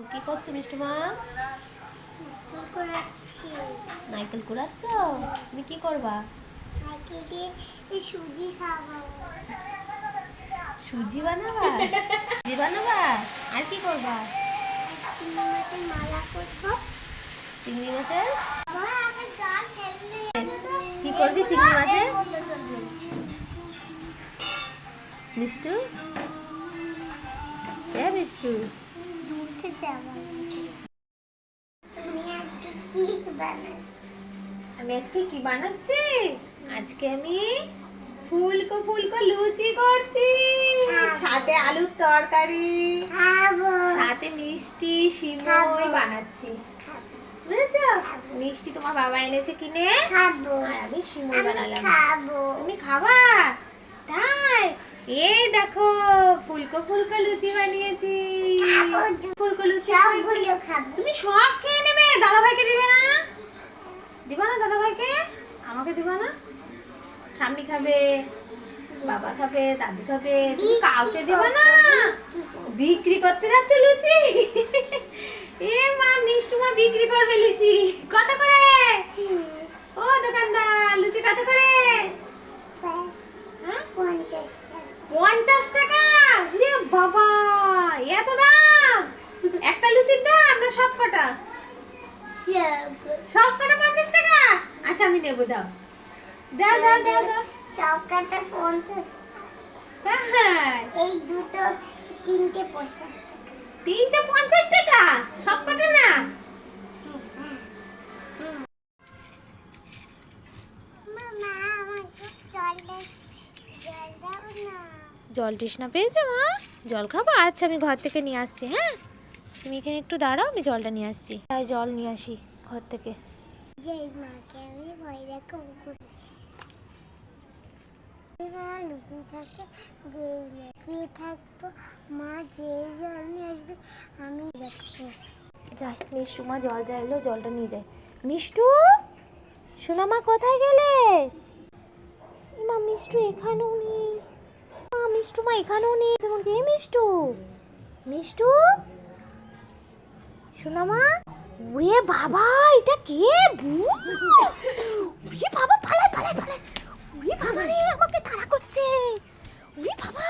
কি করছ মিষ্টু মা? নাইকেল কুড়াচ্ছ। তুমি কি করবা? দিয়ে সুজি খাব সুজি বানাবা? সুজি বানাবা? আর কি করবা? চিংড়ি মাছের মালা করব। চিংড়ি মাছের? কি করবি চিংড়ি মাছের মিষ্টু? এ মিষ্টু ঘুরতে যাব তুমি আজকে কি বানাচ্ছি আমি আজকে কি বানাচ্ছি? আজকে আমি ফুলকো ফুলকো লুচি করছি। সাথে আলুর তরকারি সাথে মিষ্টি সিমই বানাচ্ছি। বুঝেছ? মিষ্টি তোমার বাবা এনেছে কিনে। খাব। আর আমি সিমই বানালাম। খাব। তুমি খাবা? তাই? এই দেখো ফুলকো ফুলকো লুচি বানিয়েছি। খাব সবগুলো খাব। তুমি সব খেয়ে নেবে? দাদা ভাইকে দিবে না? দিবা না দাদা ভাইকে আমাকে দিবা না? ঠাম্মি খাবে বাবা খাবে দাদু খাবে তুমি কাউকে দিবা না? বিক্রি। করতে যাচ্ছে লুচি? এ মা মিষ্টু মা বিক্রি করবে লুচি। কত করে? ও দোকানদার লুচি কত করে? পঞ্চাশ টাকা। পঞ্চাশ টাকা? রে বাবা এত দাম? একটা লুচির দাম না সব কটা। সব কটা পঞ্চাশ টাকা? আচ্ছা আমি নেব দাও। দাও দাও দাও দাও। সবকটা পঞ্চাশ তাই এই দুটো তিনটে পয়সা। তিনটে পঞ্চাশ টাকা? সব কটা না? মামা আমাকে জল দাও না। জল তৃষ্ণা পেয়েছ মা? জল খাব? আচ্ছা আমি ঘর থেকে নিয়ে আসছি হ্যাঁ? তুমি এখানে একটু দাঁড়াও আমি জলটা নিয়ে আসছি। তাই জল নিয়ে আসি ঘর থেকে। যে মাকে আমি ভয় দেখো মা লুকিয়ে থাকে যে লুকিয়ে থাকব মা যে জল নিয়ে আসবে আমি দেখব। যাই মিষ্টু মা জল চাইলো জলটা নিয়ে যায়। মিষ্টু সোনা মা কোথায় গেলে? মা মিষ্টু এখানেও নেই। মা মিষ্টু মা এখানেও নেই। যেমন যে মিষ্টু। মিষ্টু? সোনা মা? ওরে বাবা, এটা কে ওরে বাবা, পালাই পালাই পালাই। ওরে বাবা রে, আমাকে তাড়া করছে। ওরে বাবা